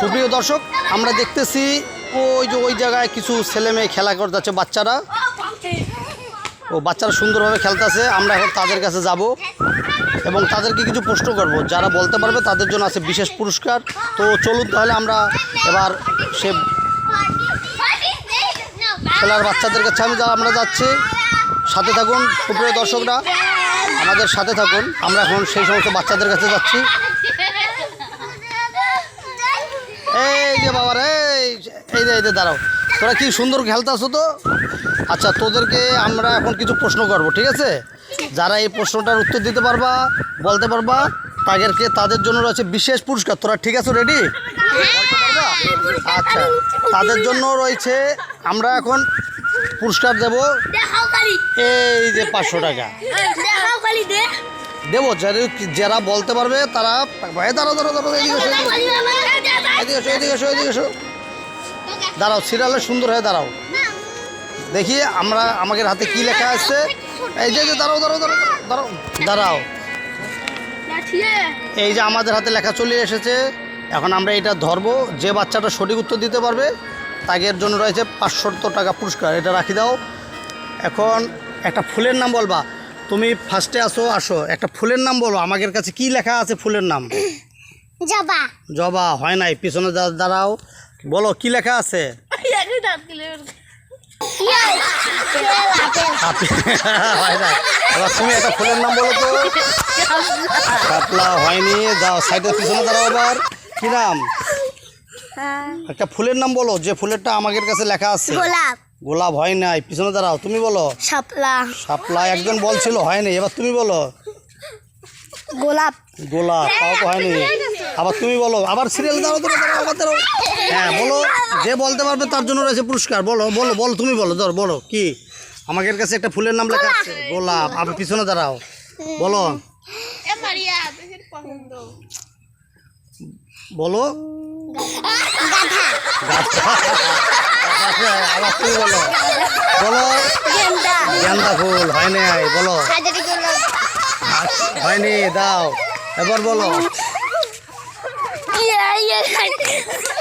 সুপ্রিয় দর্শক, আমরা দেখতেছি ওই যে ওই জায়গায় কিছু ছেলে মেয়ে খেলা করতে যাচ্ছে বাচ্চারা। ও বাচ্চারা সুন্দরভাবে খেলতেছে, আমরা এখন তাদের কাছে যাব এবং তাদেরকে কিছু প্রশ্ন করব। যারা বলতে পারবে তাদের জন্য আছে বিশেষ পুরস্কার। তো চলুন তাহলে আমরা এবার সে খেলার বাচ্চাদের কাছে আমি আমরা যাচ্ছি। সাথে থাকুন সুপ্রিয় দর্শকরা। আমাদের সাথে থাকুন। আমরা এখন সেই সমস্ত বাচ্চাদের কাছে যাচ্ছি এই যে বাবার এই এই যে দাঁড়াও। তোরা কি সুন্দর খেলতেছো তো? আচ্ছা তোদেরকে আমরা এখন কিছু প্রশ্ন করব ঠিক আছে? যারা এই প্রশ্নটার উত্তর দিতে পারবা বলতে পারবা তাদেরকে তাদের জন্য রয়েছে বিশেষ পুরস্কার। তোরা ঠিক আছে রেডি? আচ্ছা তাদের জন্য রয়েছে আমরা এখন পুরস্কার দেব এই যে পাঁচশো টাকা। দেবো যারা যারা বলতে পারবে তারা ভাই দাঁড়া দাঁড়াও দাঁড়াও এদিকে এদিকে এদিকে এদিকে এসো এদিকে এসো। দাঁড়াও সিরিয়ালে সুন্দর হয়ে দাঁড়াও। দেখি আমরা আমাদের হাতে কি লেখা আছে? এই যে দাঁড়াও দাঁড়াও দাঁড়াও দাঁড়াও দাঁড়াও। এই যে আমাদের হাতে লেখা চলে এসেছে। এখন আমরা এটা ধরবো। যে বাচ্চাটা সঠিক উত্তর দিতে পারবে তাদের জন্য রয়েছে পাঁচশো টাকা পুরস্কার। এটা রাখি দাও। এখন একটা ফুলের নাম বলবা। তুমি ফার্স্টে আসো আসো। একটা ফুলের নাম বলো। আমাদের কাছে কি লেখা আছে ফুলের নাম? জবা। জবা হয় নাই। পিছনে দাঁড়াও। বলো কি লেখা আছে? তুমি একটা ফুলের নাম বলো তো। শাপলা হয়নি যাও সাইডের পিছনে দাঁড়াও এবার কি নাম? একটা ফুলের নাম বলো যে ফুলেরটা আমাদের কাছে লেখা আছে। গোলাপ। গোলাপ হয় নাই পিছনে দাঁড়াও তুমি বলো। শাপলা। শাপলা একজন বলছিল হয়নি এবার তুমি বলো। গোলাপ। গোলাপ তাও তো হয়নি। আবার তুমি বলো আবার সিরিয়াল দাঁড়াও আবার দাঁড়াও হ্যাঁ বলো যে বলতে পারবে তার জন্য রয়েছে পুরস্কার বলো বলো বলো তুমি বলো ধর বলো কি? আমাদের কাছে একটা ফুলের নাম লেখা আছে গোলাপ। আবার পিছনে দাঁড়াও বলো। বলো। আচ্ছা, আবার তুমি বলো। বলো। গেন্দা। ফুল হয় নাই বলো। হয়নি দাও এবার বলো। 爷爷